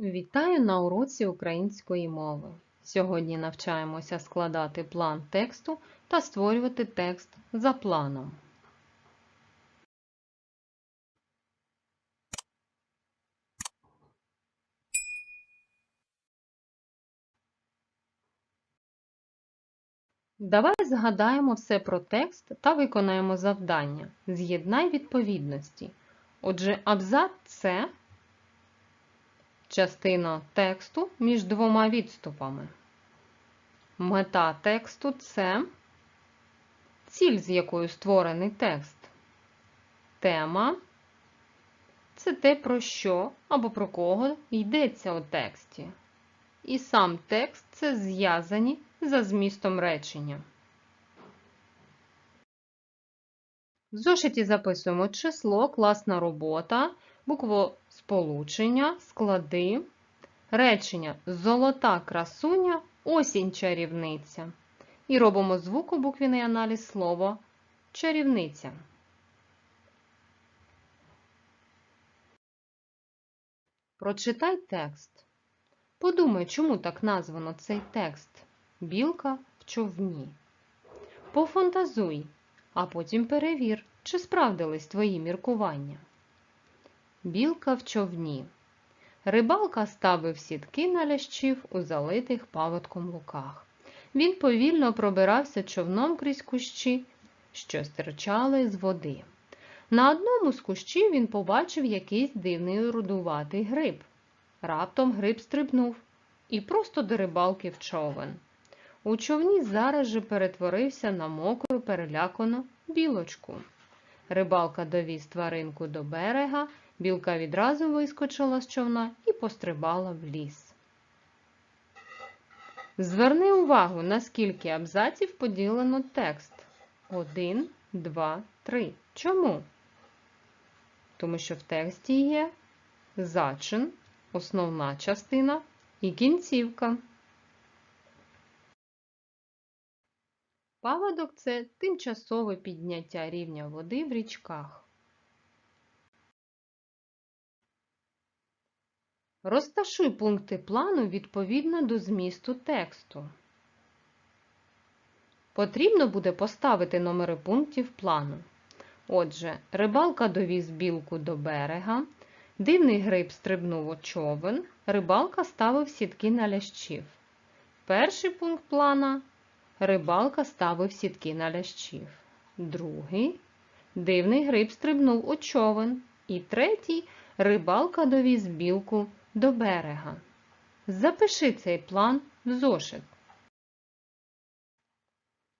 Вітаю на уроці української мови. Сьогодні навчаємося складати план тексту та створювати текст за планом. Давай згадаємо все про текст та виконаємо завдання. З'єднай відповідності. Отже, абзац це частина тексту між двома відступами. Мета тексту це ціль, з якою створений текст. Тема це те, про що або про кого йдеться у тексті. І сам текст це зв'язані за змістом речення. В зошиті записуємо число, класна робота, буквосполучення, склади, речення Золота красуня, осінь чарівниця. І робимо звукобуквіний аналіз слова чарівниця. Прочитай текст. Подумай, чому так названо цей текст Білка в човні. Пофантазуй, а потім перевір, чи справдились твої міркування. Білка в човні. Рибалка ставив сітки на лящів у залитих паводком луках. Він повільно пробирався човном крізь кущі, що стирчали з води. На одному з кущів він побачив якийсь дивний рудуватий гриб. Раптом гриб стрибнув і просто до рибалки в човен. У човні зараз же перетворився на мокру перелякану білочку. Рибалка довіз тваринку до берега, білка відразу вискочила з човна і пострибала в ліс. Зверни увагу, наскільки абзаців поділено текст. Один, два, три. Чому? Тому що в тексті є зачин, основна частина і кінцівка. Паводок це тимчасове підняття рівня води в річках. Розташуй пункти плану відповідно до змісту тексту. Потрібно буде поставити номери пунктів плану. Отже, рибалка довіз білку до берега, дивний гриб стрибнув у човен, рибалка ставив сітки на лящів. Перший пункт плана Рибалка ставив сітки на лящів. Другий дивний гриб стрибнув у човен. І третій рибалка довіз білку до берега. Запиши цей план в зошит.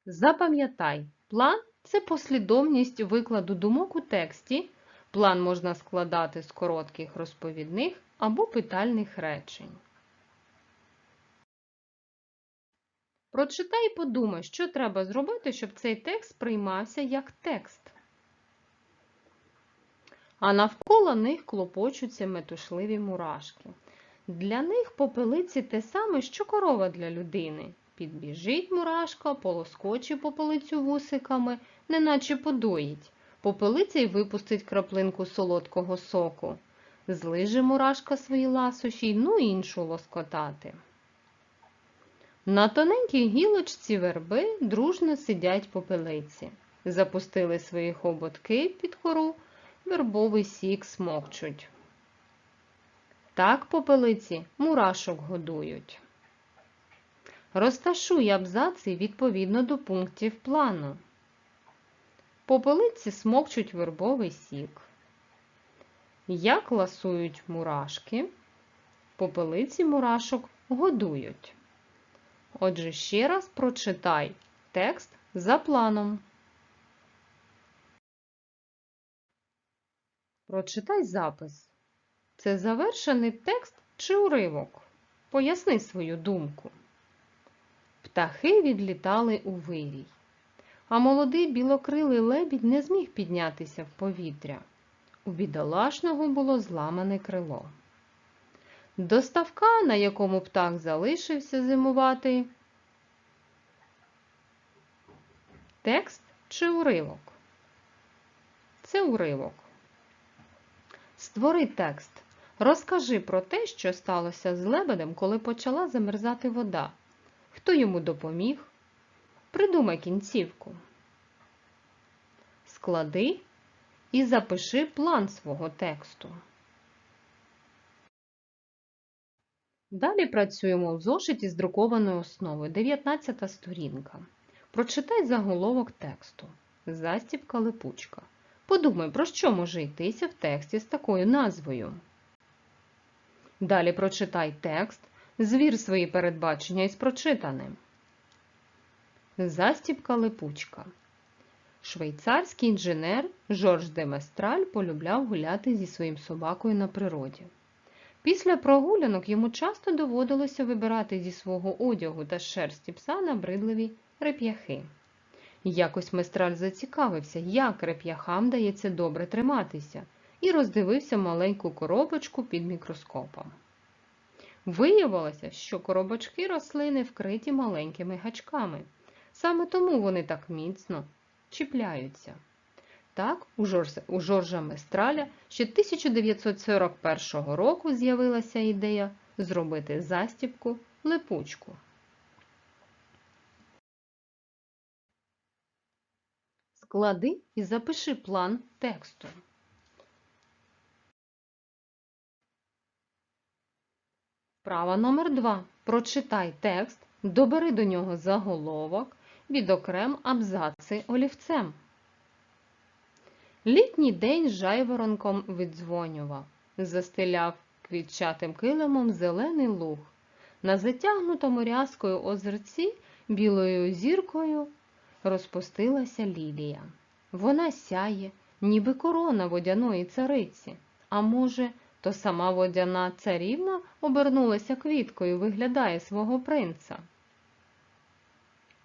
Запам'ятай, план це послідовність викладу думок у тексті. План можна складати з коротких розповідних або питальних речень. Прочитай і подумай, що треба зробити, щоб цей текст приймався як текст. А навколо них клопочуться метушливі мурашки. Для них попелиці те саме, що корова для людини. Підбіжить мурашка, полоскоче попелицю вусиками, неначе подоїть. Попелиця й випустить краплинку солодкого соку. Злиже мурашка свої ласощі, ну іншу лоскотати. На тоненькій гілочці верби дружно сидять попелиці. Запустили свої хоботки під кору, вербовий сік смокчуть. Так попелиці мурашок годують. Розташуй абзаци відповідно до пунктів плану. Попелиці смокчуть вербовий сік. Як ласують мурашки, попелиці мурашок годують. Отже, ще раз прочитай текст за планом. Прочитай запис. Це завершений текст чи уривок? Поясни свою думку. Птахи відлітали у вирій, а молодий білокрилий лебідь не зміг піднятися в повітря. У бідолашного було зламане крило. До ставка, на якому птах залишився зимувати. Текст чи уривок? Це уривок. Створи текст. Розкажи про те, що сталося з лебедем, коли почала замерзати вода. Хто йому допоміг? Придумай кінцівку. Склади і запиши план свого тексту. Далі працюємо в зошиті з друкованою основою. 19 сторінка. Прочитай заголовок тексту. Застібка липучка. Подумай, про що може йтися в тексті з такою назвою. Далі прочитай текст, звір свої передбачення із прочитаним. Застібка липучка. Швейцарський інженер Жорж де Местраль полюбляв гуляти зі своїм собакою на природі. Після прогулянок йому часто доводилося вибирати зі свого одягу та шерсті пса набридливі реп'яхи. Якось Местраль зацікавився, як реп'яхам дається добре триматися, і роздивився маленьку коробочку під мікроскопом. Виявилося, що коробочки рослини вкриті маленькими гачками. Саме тому вони так міцно чіпляються. Так, у Жоржа, у Жоржа Местраля ще 1941 року з'явилася ідея зробити застібку липучку. Склади і запиши план тексту. Вправа номер 2. Прочитай текст, добери до нього заголовок, відокрем абзаци олівцем. Літній день жайворонком віддзвонював, застеляв квітчатим килимом зелений луг. На затягнутому рязкою озерці білою зіркою розпустилася лілія. Вона сяє, ніби корона водяної цариці. А може, то сама водяна царівна обернулася квіткою, виглядає свого принца.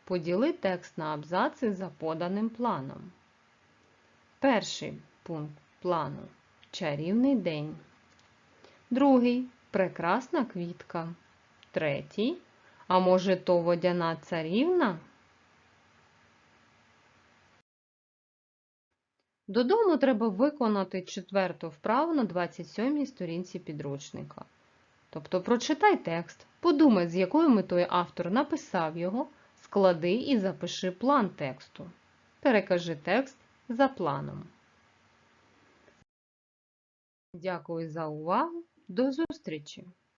Поділи текст на абзаци за поданим планом. Перший пункт плану чарівний день. Другий прекрасна квітка. Третій. А може, то водяна царівна? Додому треба виконати четверту вправу на 27-й сторінці підручника. Тобто прочитай текст, подумай, з якою метою автор написав його, склади і запиши план тексту. Перекажи текст за планом. Дякую за увагу. До зустрічі!